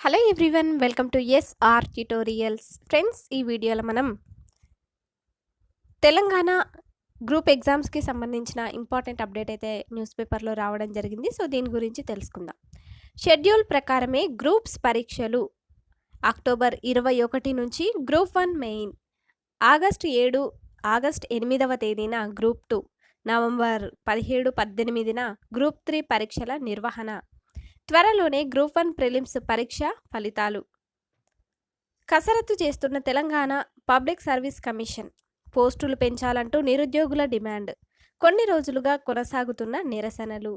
Hello everyone welcome to S R tutorials friends ఈ వీడియోలో మనం తెలంగాణ గ్రూప్ ఎగ్జామ్స్కి సంబంధించిన ఇంపార్టెంట్ అప్డేట్ అయితే న్యూస్ పేపర్లో రావడం జరిగింది. సో దీని గురించి తెలుసుకుందాం. షెడ్యూల్ ప్రకారమే గ్రూప్స్ పరీక్షలు అక్టోబర్ ఇరవై ఒకటి నుంచి గ్రూప్ వన్ మెయిన్ ఆగస్టు ఏడు ఆగస్ట్ ఎనిమిదవ తేదీన గ్రూప్ టూ నవంబర్ పదిహేడు పద్దెనిమిదిన గ్రూప్ త్రీ పరీక్షల నిర్వహణ. త్వరలోనే గ్రూప్ వన్ ప్రిలిమ్స్ పరీక్ష ఫలితాలు. కసరత్తు చేస్తున్న తెలంగాణ పబ్లిక్ సర్వీస్ కమిషన్ పోస్టులు పెంచాలంటూ నిరుద్యోగుల డిమాండ్. కొన్ని రోజులుగా కొనసాగుతున్న నిరసనలు.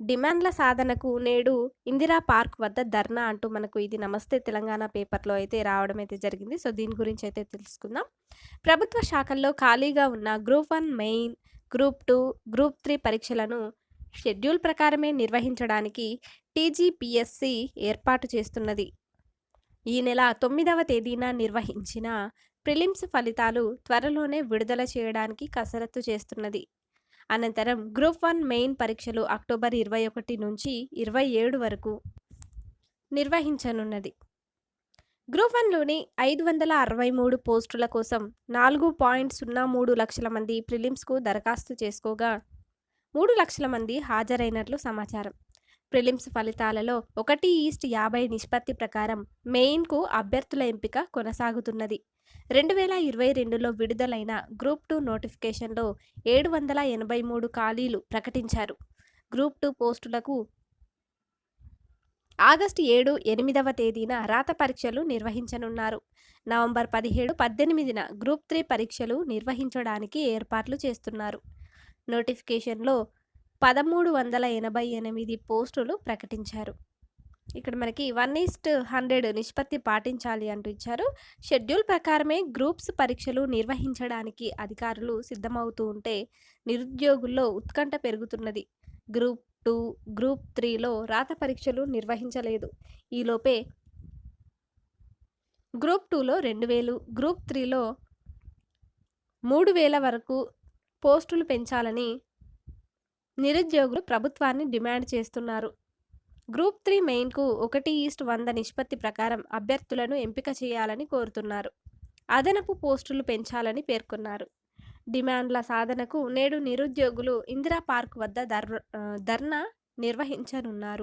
డిమాండ్ల సాధనకు నేడు ఇందిరా పార్క్ వద్ద ధర్నా అంటూ మనకు ఇది నమస్తే తెలంగాణ పేపర్లో అయితే రావడం అయితే జరిగింది. సో దీని గురించి అయితే తెలుసుకుందాం. ప్రభుత్వ శాఖల్లో ఖాళీగా ఉన్న group one main group two group three పరీక్షలను షెడ్యూల్ ప్రకారమే నిర్వహించడానికి టీజీపీఎస్సి ఏర్పాటు చేస్తున్నది. ఈ నెల తొమ్మిదవ తేదీన నిర్వహించిన ప్రిలిమ్స్ ఫలితాలు త్వరలోనే విడుదల చేయడానికి కసరత్తు చేస్తున్నది. అనంతరం గ్రూప్ వన్ మెయిన్ పరీక్షలు అక్టోబర్ ఇరవై ఒకటి నుంచి ఇరవై ఏడు వరకు నిర్వహించనున్నది. గ్రూప్ వన్లోని ఐదు వందల అరవై మూడు పోస్టుల కోసం నాలుగు పాయింట్ సున్నా మూడు లక్షల మంది ప్రిలిమ్స్కు దరఖాస్తు చేసుకోగా మూడు లక్షల మంది హాజరైనట్లు సమాచారం. ప్రిలిమ్స్ ఫలితాలలో ఒకటి ఈస్ట్ యాభై నిష్పత్తి ప్రకారం మెయిన్కు అభ్యర్థుల ఎంపిక కొనసాగుతున్నది. రెండు వేల ఇరవై రెండులో విడుదలైన గ్రూప్ టూ నోటిఫికేషన్లో ఏడు వందల ఎనభై మూడు ఖాళీలు ప్రకటించారు. గ్రూప్ టూ పోస్టులకు ఆగస్టు ఏడు ఎనిమిదవ తేదీన రాత పరీక్షలు నిర్వహించనున్నారు. నవంబర్ పదిహేడు పద్దెనిమిదిన గ్రూప్ త్రీ పరీక్షలు నిర్వహించడానికి ఏర్పాట్లు చేస్తున్నారు. నోటిఫికేషన్లో పదమూడు వందల ఎనభై ఎనిమిది పోస్టులు ప్రకటించారు. ఇక్కడ మనకి వన్ ఈస్ట్ హండ్రెడ్ నిష్పత్తి పాటించాలి అంటూ ఇచ్చారు. షెడ్యూల్ ప్రకారమే గ్రూప్స్ పరీక్షలు నిర్వహించడానికి అధికారులు సిద్ధమవుతూ ఉంటే నిరుద్యోగుల్లో ఉత్కంఠ పెరుగుతున్నది. గ్రూప్ టూ గ్రూప్ త్రీలో రాత పరీక్షలు నిర్వహించలేదు. ఈలోపే గ్రూప్ టూలో రెండు వేలు గ్రూప్ త్రీలో మూడు వేల వరకు పోస్టులు పెంచాలని నిరుద్యోగులు ప్రభుత్వాన్ని డిమాండ్ చేస్తున్నారు. గ్రూప్ త్రీ మెయిన్కు ఒకటి ఈస్ట్ వంద నిష్పత్తి ప్రకారం అభ్యర్థులను ఎంపిక చేయాలని కోరుతున్నారు. అదనపు పోస్టులు పెంచాలని పేర్కొన్నారు. డిమాండ్ల సాధనకు నేడు నిరుద్యోగులు ఇందిరా పార్క్ వద్ద ధర్ ధర్నా నిర్వహించనున్నారు.